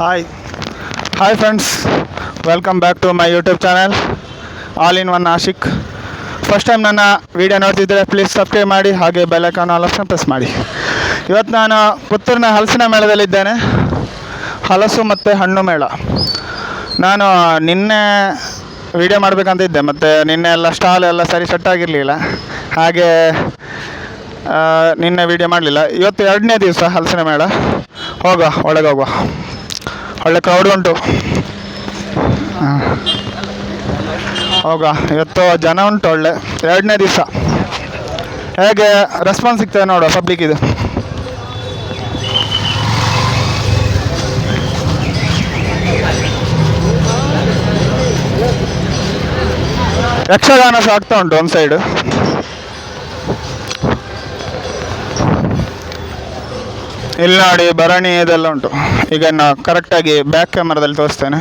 Hi hi friends welcome back to my YouTube channel all in one Ashik first time ನನ್ನ video ನೋಡ್ತಿದ್ದರೆ please subscribe ಮಾಡಿ, ಹಾಗೆ bell icon all option press ಮಾಡಿ. ಇವತ್ತು ನಾನು ಪುತ್ತೂರಿನ ಹಲಸಿನ ಮೇಳದಲ್ಲಿದ್ದೇನೆ. ಹಲಸು ಮತ್ತು ಹಣ್ಣು ಮೇಳ. ನಾನು ನಿನ್ನೆ ವೀಡಿಯೋ ಮಾಡಬೇಕಂತ ಇದ್ದೆ, ಮತ್ತು ನಿನ್ನೆ ಎಲ್ಲ ಸ್ಟಾಲ್ ಎಲ್ಲ ಸರಿ ಸೆಟ್ ಆಗಿರಲಿಲ್ಲ. ಹಾಗೆ ನಿನ್ನೆ ವೀಡಿಯೋ ಮಾಡಲಿಲ್ಲ. ಇವತ್ತು ಎರಡನೇ ದಿವಸ ಹಲಸಿನ ಮೇಳ. ಹೋಗುವ ಒಳಗೆ ಹೋಗುವ ಒಳ್ಳೆ ಕ್ರೌಡ್ ಉಂಟು. ಹೌದಾ ಇವತ್ತು ಜನ ಉಂಟು ಒಳ್ಳೆ. ಎರಡನೇ ದಿವಸ. ಹೇಗೆ ರೆಸ್ಪಾನ್ಸ್ ಸಿಗ್ತದೆ ನೋಡುವ ಪಬ್ಲಿಕ್ ಇದು. ಯಕ್ಷಗಾನ ಸಹ ಆಗ್ತಾ ಉಂಟು ಒಂದು ಸೈಡು ಇಲ್ಲಿ ನೋಡಿ ಭರಣಿ ಇದೆಲ್ಲ ಉಂಟು. ಈಗ ನಾ ಕರೆಕ್ಟಾಗಿ ಬ್ಯಾಕ್ ಕ್ಯಾಮರಾದಲ್ಲಿ ತೋರಿಸ್ತೇನೆ.